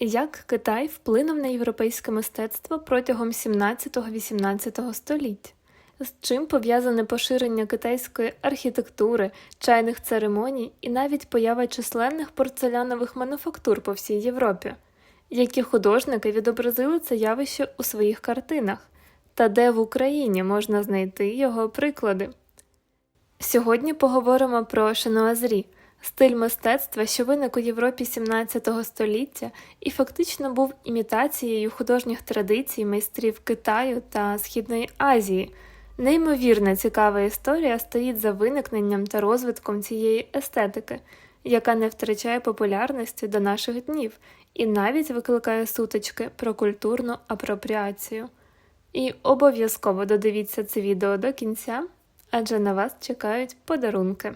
Як Китай вплинув на європейське мистецтво протягом 17-18 століть? З чим пов'язане поширення китайської архітектури, чайних церемоній і навіть поява численних порцелянових мануфактур по всій Європі? Які художники відобразили це явище у своїх картинах? Та де в Україні можна знайти його приклади? Сьогодні поговоримо про шиноазрі – стиль мистецтва, що виник у Європі 17 століття і фактично був імітацією художніх традицій майстрів Китаю та Східної Азії. Неймовірна цікава історія стоїть за виникненням та розвитком цієї естетики, яка не втрачає популярності до наших днів і навіть викликає сутички про культурну апропріацію. І обов'язково додивіться це відео до кінця, адже на вас чекають подарунки.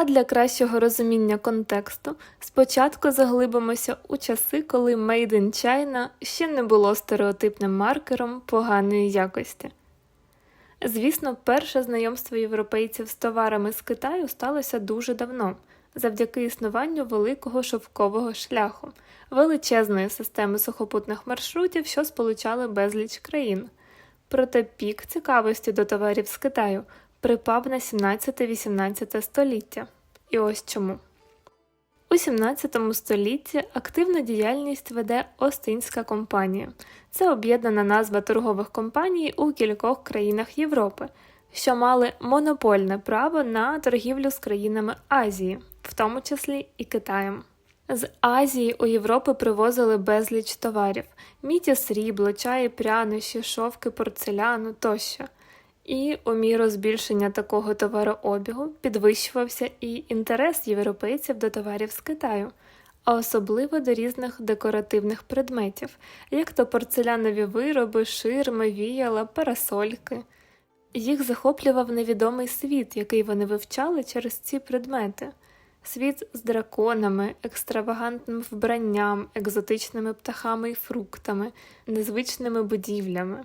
А для кращого розуміння контексту спочатку заглибимося у часи, коли Made in China ще не було стереотипним маркером поганої якості. Звісно, перше знайомство європейців з товарами з Китаю сталося дуже давно, завдяки існуванню великого шовкового шляху, величезної системи сухопутних маршрутів, що сполучали безліч країн. Проте пік цікавості до товарів з Китаю припав на 17-18 століття. І ось чому. У 17 столітті активну діяльність веде Остинська компанія. Це об'єднана назва торгових компаній у кількох країнах Європи, що мали монопольне право на торгівлю з країнами Азії, в тому числі і Китаєм. З Азії у Європу привозили безліч товарів: міді срібло, чаї, прянощі, шовки, порцеляну тощо. І у міру збільшення такого товарообігу підвищувався і інтерес європейців до товарів з Китаю, а особливо до різних декоративних предметів, як то порцелянові вироби, ширми, віяла, парасольки. Їх захоплював невідомий світ, який вони вивчали через ці предмети. Світ з драконами, екстравагантним вбранням, екзотичними птахами і фруктами, незвичними будівлями.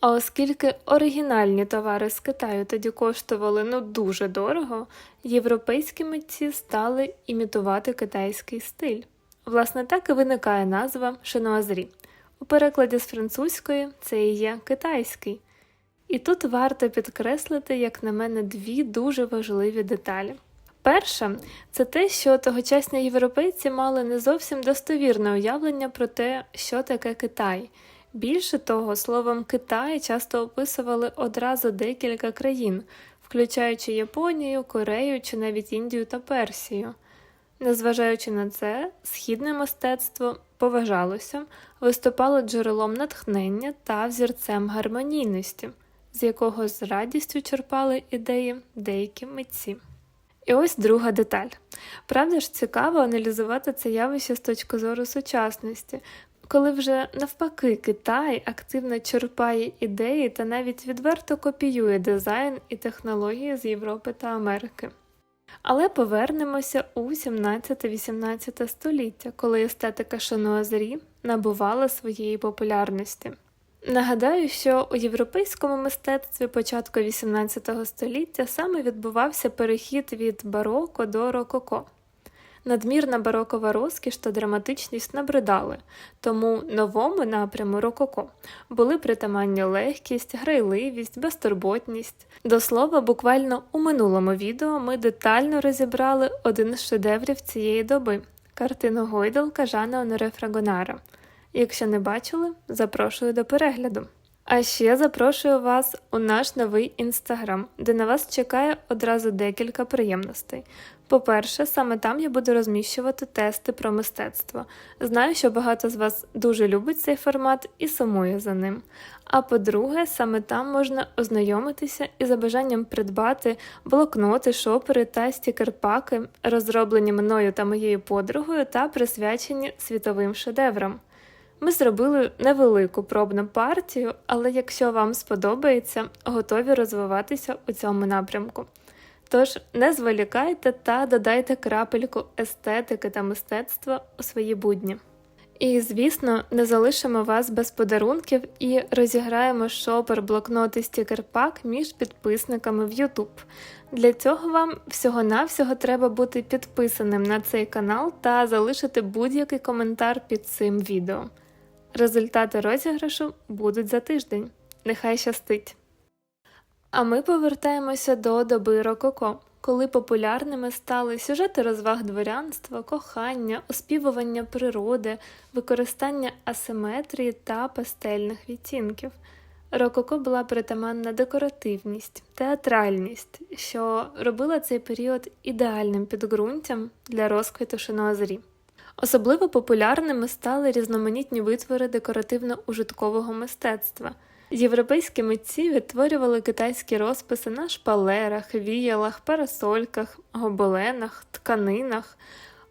А оскільки оригінальні товари з Китаю тоді коштували ну дуже дорого, європейські митці стали імітувати китайський стиль. Власне, так і виникає назва шиноазрі. У перекладі з французької це і є китайський. І тут варто підкреслити, як на мене, дві дуже важливі деталі. Перша це те, що тогочасні європейці мали не зовсім достовірне уявлення про те, що таке Китай. Більше того, словом Китай часто описували одразу декілька країн, включаючи Японію, Корею чи навіть Індію та Персію. Незважаючи на це, східне мистецтво поважалося, виступало джерелом натхнення та взірцем гармонійності, з якого з радістю черпали ідеї деякі митці. І ось друга деталь. Правда ж цікаво аналізувати це явище з точки зору сучасності, коли вже навпаки Китай активно черпає ідеї та навіть відверто копіює дизайн і технології з Європи та Америки. Але повернемося у 17-18 століття, коли естетика Шануазрі набувала своєї популярності. Нагадаю, що у європейському мистецтві початку XVIII століття саме відбувався перехід від бароко до рококо. Надмірна барокова розкіш та драматичність набридали, тому новому напряму рококо були притаманні легкість, грайливість, безтурботність. До слова, буквально у минулому відео ми детально розібрали один з шедеврів цієї доби картину Гойдалка Жана Оноре Фрагонара. Якщо не бачили, запрошую до перегляду. А ще запрошую вас у наш новий інстаграм, де на вас чекає одразу декілька приємностей. По-перше, саме там я буду розміщувати тести про мистецтво. Знаю, що багато з вас дуже любить цей формат і сумує за ним. А по-друге, саме там можна ознайомитися і за бажанням придбати блокноти, шопери та стікерпаки, розроблені мною та моєю подругою та присвячені світовим шедеврам. Ми зробили невелику пробну партію, але якщо вам сподобається, готові розвиватися у цьому напрямку. Тож не зволікайте та додайте крапельку естетики та мистецтва у свої будні. І, звісно, не залишимо вас без подарунків і розіграємо шопер блокноти стікер-пак між підписниками в YouTube. Для цього вам всього-навсього треба бути підписаним на цей канал та залишити будь-який коментар під цим відео. Результати розіграшу будуть за тиждень. Нехай щастить! А ми повертаємося до доби Рококо, коли популярними стали сюжети розваг дворянства, кохання, оспівування природи, використання асиметрії та пастельних відтінків. Рококо була притаманна декоративність, театральність, що робила цей період ідеальним підґрунтям для розквіту шиноазрі. Особливо популярними стали різноманітні витвори декоративно-ужиткового мистецтва. Європейські митці відтворювали китайські розписи на шпалерах, віялах, парасольках, гобеленах, тканинах.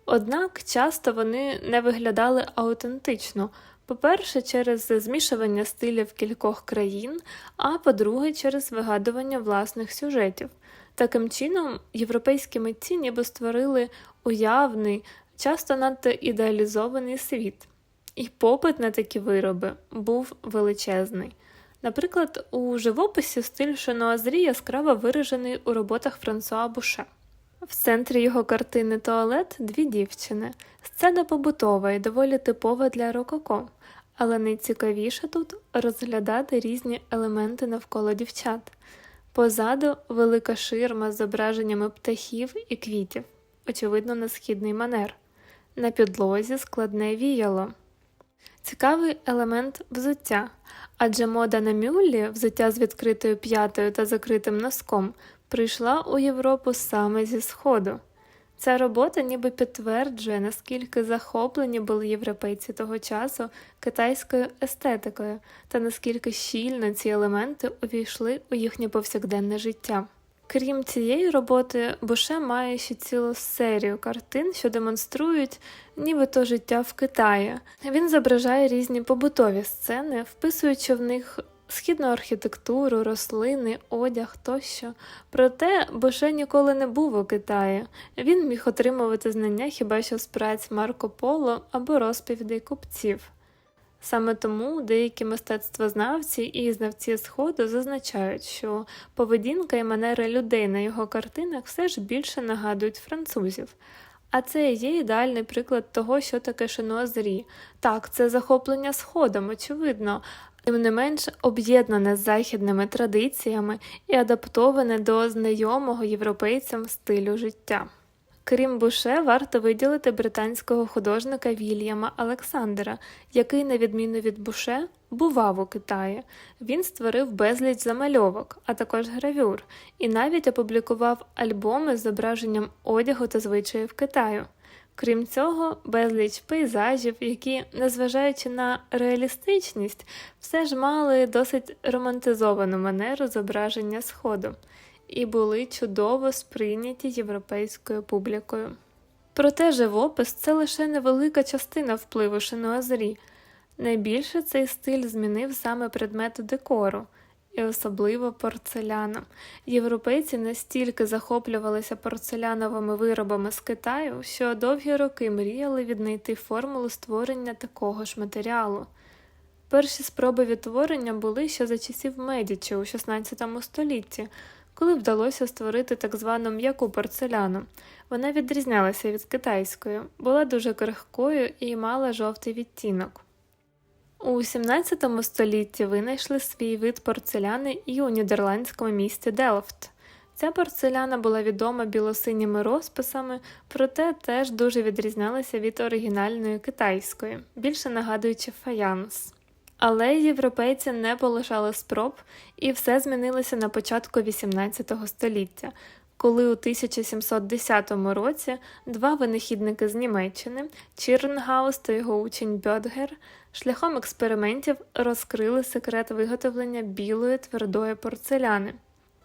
Однак часто вони не виглядали аутентично. По-перше, через змішування стилів кількох країн, а по-друге, через вигадування власних сюжетів. Таким чином, європейські митці ніби створили уявний, часто надто ідеалізований світ. І попит на такі вироби був величезний. Наприклад, у живописі стиль Шенуазрі яскраво виражений у роботах Франсуа Буше. В центрі його картини Туалет дві дівчини. Сцена побутова і доволі типова для рококо, але найцікавіше тут розглядати різні елементи навколо дівчат. Позаду велика ширма з зображеннями птахів і квітів, очевидно, на східний манер. На підлозі складне віяло. Цікавий елемент взуття, адже мода на мюллі, взуття з відкритою п'ятою та закритим носком, прийшла у Європу саме зі Сходу. Ця робота ніби підтверджує, наскільки захоплені були європейці того часу китайською естетикою та наскільки щільно ці елементи увійшли у їхнє повсякденне життя. Крім цієї роботи, Буше має ще цілу серію картин, що демонструють нібито життя в Китаї. Він зображає різні побутові сцени, вписуючи в них східну архітектуру, рослини, одяг тощо. Проте Буше ніколи не був у Китаї. Він міг отримувати знання хіба що з праць Марко Поло або розповідей купців. Саме тому деякі мистецтвознавці і знавці Сходу зазначають, що поведінка і манери людей на його картинах все ж більше нагадують французів. А це є ідеальний приклад того, що таке шиноазрі. Так, це захоплення Сходом, очевидно, тим не менш об'єднане з західними традиціями і адаптоване до знайомого європейцям стилю життя. Крім Буше, варто виділити британського художника Вільяма Олександера, який, на відміну від Буше, бував у Китаї. Він створив безліч замальовок, а також гравюр, і навіть опублікував альбоми з зображенням одягу та звичаїв Китаю. Крім цього, безліч пейзажів, які, незважаючи на реалістичність, все ж мали досить романтизовану манеру зображення Сходу і були чудово сприйняті європейською публікою. Проте живопис це лише невелика частина впливу Шинуазрі. Найбільше цей стиль змінив саме предмети декору, і особливо порцеляна. Європейці настільки захоплювалися порцеляновими виробами з Китаю, що довгі роки мріяли віднайти формулу створення такого ж матеріалу. Перші спроби відтворення були ще за часів Медічі у XVI столітті, коли вдалося створити так звану м'яку порцеляну. Вона відрізнялася від китайської, була дуже крихкою і мала жовтий відтінок. У 17 столітті винайшли свій вид порцеляни і у нідерландському місті Делфт. Ця порцеляна була відома білосиніми розписами, проте теж дуже відрізнялася від оригінальної китайської, більше нагадуючи фаянс. Але європейці не полишали спроб, і все змінилося на початку XVIII століття, коли у 1710 році два винахідники з Німеччини Чірнгаус та його учень Бьодгер шляхом експериментів розкрили секрет виготовлення білої твердої порцеляни.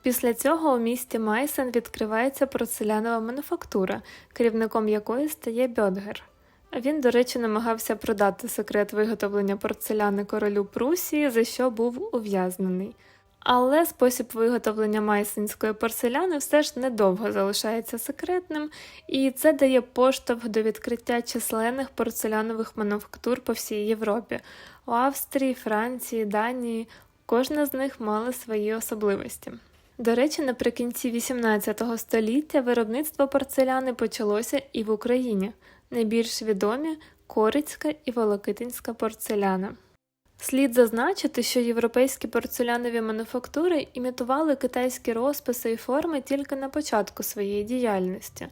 Після цього у місті Майсен відкривається порцелянова мануфактура, керівником якої стає Бьодгер. Він, до речі, намагався продати секрет виготовлення порцеляни королю Прусії, за що був ув'язнений. Але спосіб виготовлення майсинської порцеляни все ж недовго залишається секретним, і це дає поштовх до відкриття численних порцелянових мануфактур по всій Європі. У Австрії, Франції, Данії кожна з них мала свої особливості. До речі, наприкінці XVIII століття виробництво порцеляни почалося і в Україні. Найбільш відомі Корицька і Волокитинська порцеляна. Слід зазначити, що європейські порцелянові мануфактури імітували китайські розписи і форми тільки на початку своєї діяльності.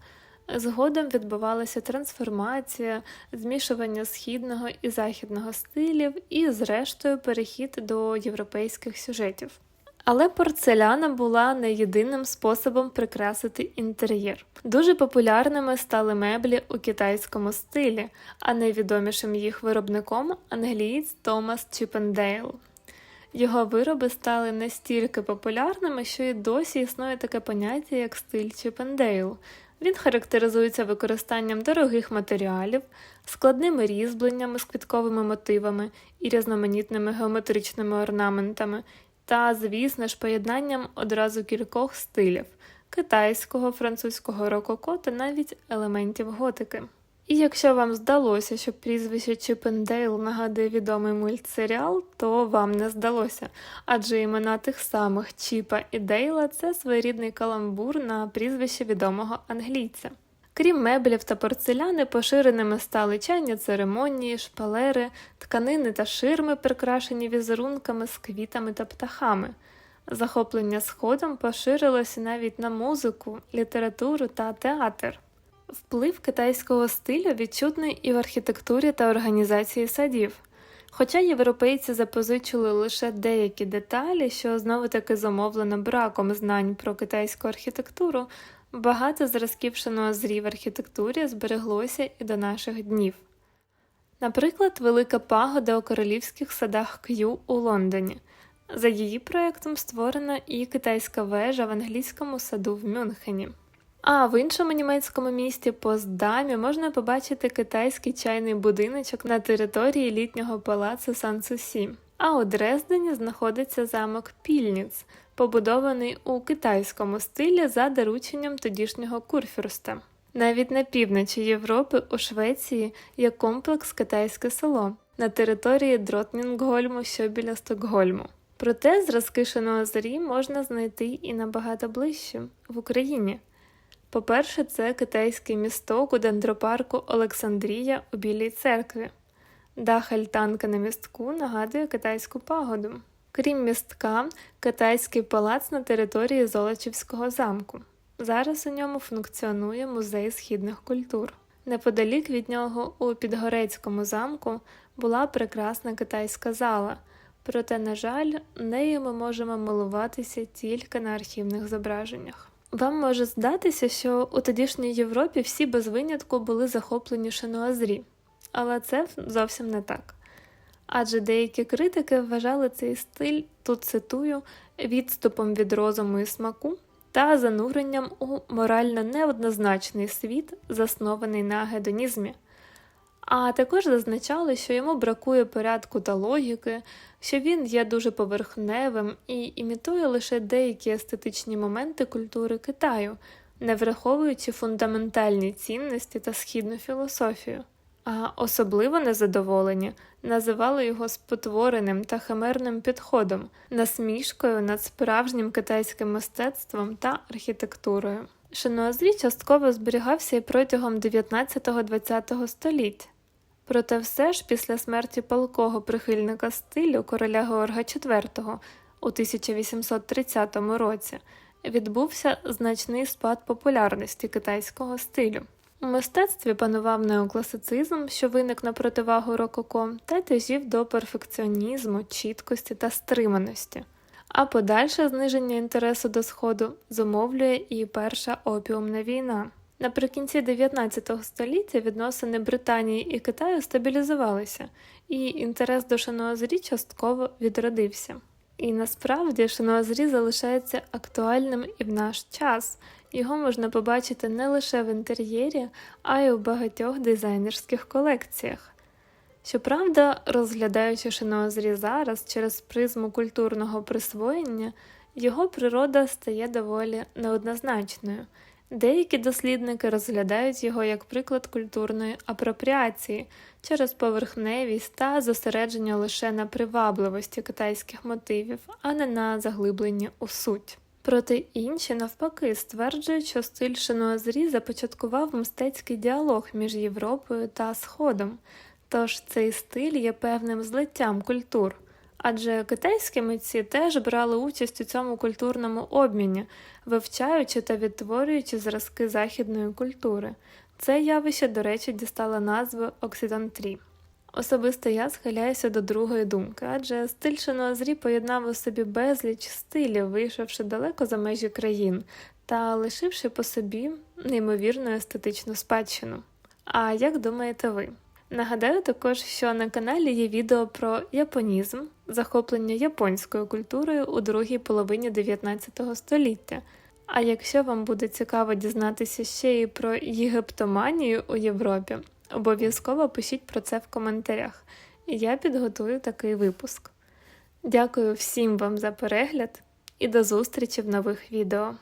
Згодом відбувалася трансформація, змішування східного і західного стилів і, зрештою, перехід до європейських сюжетів. Але порцеляна була не єдиним способом прикрасити інтер'єр. Дуже популярними стали меблі у китайському стилі, а найвідомішим їх виробником англієць Томас Чіпендейл. Його вироби стали настільки популярними, що й досі існує таке поняття, як стиль Чіпендейл. Він характеризується використанням дорогих матеріалів, складними різьбленнями з квітковими мотивами і різноманітними геометричними орнаментами, та, звісно ж, поєднанням одразу кількох стилів китайського, французького рококо та навіть елементів готики. І якщо вам здалося, що прізвище Чіпендейл нагадує відомий мультсеріал, то вам не здалося, адже імена тих самих Чіпа і Дейла це своєрідний каламбур на прізвище відомого англійця. Крім меблів та порцеляни, поширеними стали чайні церемонії, шпалери, тканини та ширми, прикрашені візерунками з квітами та птахами. Захоплення сходом поширилося навіть на музику, літературу та театр. Вплив китайського стилю відчутний і в архітектурі та організації садів. Хоча європейці запозичили лише деякі деталі, що знову таки зумовлено браком знань про китайську архітектуру, багато зразків шаноазрі в архітектурі збереглося і до наших днів. Наприклад, велика пагода у королівських садах К'ю у Лондоні. За її проєктом створена і китайська вежа в англійському саду в Мюнхені. А в іншому німецькому місті Постдамі можна побачити китайський чайний будиночок на території літнього палацу Сан-Сусі. А у Дрездені знаходиться замок Пільніц, побудований у китайському стилі за дорученням тодішнього курфюрста. Навіть на півночі Європи у Швеції є комплекс Китайське село на території Дротнінггольму, що біля Стокгольму. Проте зразки Шиноазарі можна знайти і набагато ближче в Україні. По-перше, це китайський місток у Олександрія у Білій церкві. Дах альтанка на містку нагадує китайську пагоду. Крім містка, китайський палац на території Золочівського замку. Зараз у ньому функціонує музей східних культур. Неподалік від нього у Підгорецькому замку була прекрасна китайська зала, проте, на жаль, нею ми можемо милуватися тільки на архівних зображеннях. Вам може здатися, що у тодішній Європі всі без винятку були захоплені шиноазрі, але це зовсім не так. Адже деякі критики вважали цей стиль, тут цитую, відступом від розуму і смаку та зануренням у морально неоднозначний світ, заснований на гедонізмі. А також зазначали, що йому бракує порядку та логіки, що він є дуже поверхневим і імітує лише деякі естетичні моменти культури Китаю, не враховуючи фундаментальні цінності та східну філософію. А особливо незадоволені називали його спотвореним та химерним підходом, насмішкою над справжнім китайським мистецтвом та архітектурою. Шиноазрі частково зберігався і протягом 19-20 століть. Проте все ж після смерті палкого прихильника стилю короля Георга IV у 1830 році відбувся значний спад популярності китайського стилю. У мистецтві панував неокласицизм, що виник на противагу рококо, та тяжів до перфекціонізму, чіткості та стриманості. А подальше зниження інтересу до сходу зумовлює і перша опіумна війна. Наприкінці 19 століття відносини Британії і Китаю стабілізувалися, і інтерес до Шиноазрі частково відродився. І насправді Шиноазрі залишається актуальним і в наш час. Його можна побачити не лише в інтер'єрі, а й у багатьох дизайнерських колекціях. Щоправда, розглядаючи шиноозрі зараз через призму культурного присвоєння, його природа стає доволі неоднозначною. Деякі дослідники розглядають його як приклад культурної апропріації через поверхневість та зосередження лише на привабливості китайських мотивів, а не на заглибленні у суть. Проте інші, навпаки, стверджують, що стиль шиноазрі започаткував мистецький діалог між Європою та Сходом, тож цей стиль є певним злиттям культур. Адже китайські митці теж брали участь у цьому культурному обміні, вивчаючи та відтворюючи зразки західної культури. Це явище, до речі, дістало назви оксидантрі. Особисто я схиляюся до другої думки, адже стиль шиноазрі поєднав у собі безліч стилів, вийшовши далеко за межі країн та лишивши по собі неймовірну естетичну спадщину. А як думаєте ви? Нагадаю також, що на каналі є відео про японізм, захоплення японською культурою у другій половині 19 століття. А якщо вам буде цікаво дізнатися ще й про єгиптоманію у Європі, обов'язково пишіть про це в коментарях, і я підготую такий випуск. Дякую всім вам за перегляд і до зустрічі в нових відео.